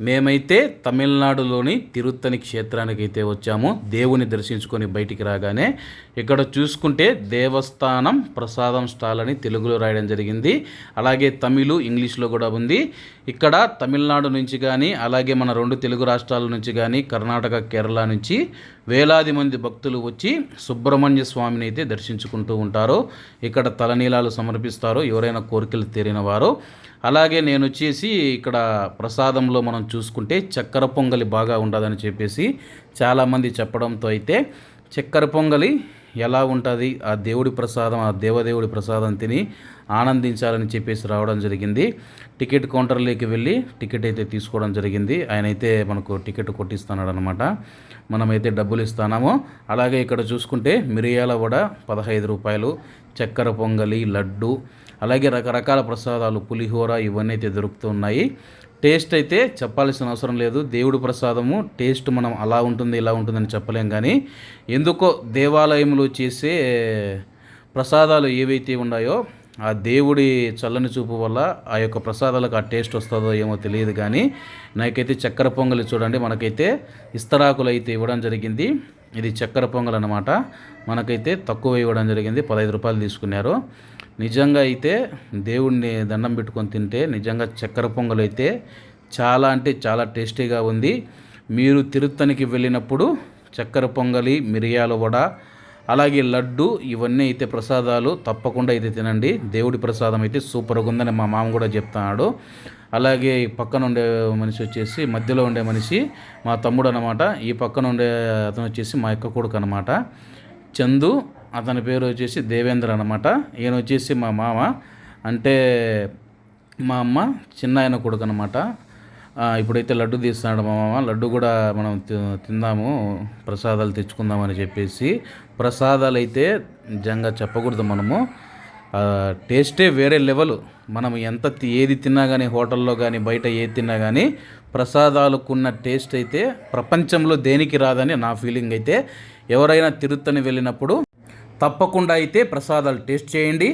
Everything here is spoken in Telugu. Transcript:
మేమైతే తమిళనాడులోని తిరుత్తని క్షేత్రానికి అయితే వచ్చాము. దేవుని దర్శించుకొని బయటికి రాగానే ఇక్కడ చూసుకుంటే దేవస్థానం ప్రసాదం స్టాల్ అని తెలుగులో రాయడం జరిగింది. అలాగే తమిళు ఇంగ్లీష్లో కూడా ఉంది. ఇక్కడ తమిళనాడు నుంచి కానీ అలాగే మన రెండు తెలుగు రాష్ట్రాల నుంచి కానీ కర్ణాటక కేరళ నుంచి వేలాది మంది భక్తులు వచ్చి సుబ్రహ్మణ్య స్వామిని అయితే దర్శించుకుంటూ ఉంటారు. ఇక్కడ తలనీలాలు సమర్పిస్తారు. ఎవరైనా కోరికలు తీరిన వారు. అలాగే నేను వచ్చేసి ఇక్కడ ప్రసాదంలో మనం చూసుకుంటే చక్కెర పొంగలి బాగా ఉండదని చెప్పేసి చాలామంది చెప్పడంతో అయితే చక్కెర పొంగలి ఎలా ఉంటుంది ఆ దేవుడి ప్రసాదం ఆ దేవదేవుడి ప్రసాదం తిని ఆనందించాలని చెప్పేసి రావడం జరిగింది. టికెట్ కౌంటర్లోకి వెళ్ళి టికెట్ అయితే తీసుకోవడం జరిగింది. ఆయన అయితే మనకు టికెట్ కొట్టిస్తున్నాడు అనమాట మనమైతే డబ్బులు ఇస్తున్నాము. అలాగే ఇక్కడ చూసుకుంటే మిరియాల వడ పదహైదు రూపాయలు చక్కెర పొంగలి లడ్డు అలాగే రకరకాల ప్రసాదాలు పులిహోర ఇవన్నీ అయితే దొరుకుతున్నాయి టేస్ట్ అయితే చెప్పాల్సిన అవసరం లేదు. దేవుడి ప్రసాదము టేస్ట్ మనం అలా ఉంటుంది ఇలా ఉంటుందని చెప్పలేం కానీ ఎందుకో దేవాలయంలో చేసే ప్రసాదాలు ఏవైతే ఉన్నాయో ఆ దేవుడి చల్లని చూపు వల్ల ఆ యొక్క ప్రసాదాలకు ఆ టేస్ట్ వస్తుందో ఏమో తెలియదు కానీ నాకైతే చక్కెర పొంగలి చూడండి మనకైతే ఇస్తరాకులు అయితే ఇవ్వడం జరిగింది. ఇది చక్కెర పొంగల్ అనమాట మనకైతే తక్కువ ఇవ్వడం జరిగింది పదహైదు రూపాయలు తీసుకున్నారు. నిజంగా అయితే దేవుడిని దండం పెట్టుకొని తింటే నిజంగా చక్కెర పొంగల్ అయితే చాలా అంటే చాలా టేస్టీగా ఉంది. మీరు తిరుత్తనికి వెళ్ళినప్పుడు చక్కెర పొంగలి మిరియాల వడ అలాగే లడ్డు ఇవన్నీ అయితే ప్రసాదాలు తప్పకుండా అయితే తినండి. దేవుడి ప్రసాదం అయితే సూపర్గా ఉందని మా మామ కూడా చెప్తున్నాడు అలాగే ఈ పక్కన ఉండే మనిషి వచ్చేసి మధ్యలో ఉండే మనిషి మా తమ్ముడు అనమాట ఈ పక్కన ఉండే అతను వచ్చేసి మా యొక్క కొడుకు అనమాట చందు అతని పేరు వచ్చేసి దేవేంద్ర అనమాట ఈయన వచ్చేసి మా మామ. అంటే మా అమ్మ చిన్న ఆయన కొడుకు అనమాట ఇప్పుడైతే లడ్డు తీస్తున్నాడు మా మామ. లడ్డు కూడా మనం తిందాము ప్రసాదాలు తెచ్చుకుందామని చెప్పేసి ప్రసాదాలు అయితే నిజంగా చెప్పకూడదు మనము. టేస్టే వేరే లెవెల్. మనం ఎంత ఏది తిన్నా కానీ హోటల్లో కానీ బయట ఏది తిన్నా కానీ ప్రసాదాలకున్న టేస్ట్ అయితే ప్రపంచంలో దేనికి రాదని నా ఫీలింగ్ అయితే ఎవరైనా తిరుత్తని వెళ్ళినప్పుడు తప్పకుండా అయితే ప్రసాదాలు టేస్ట్ చేయండి.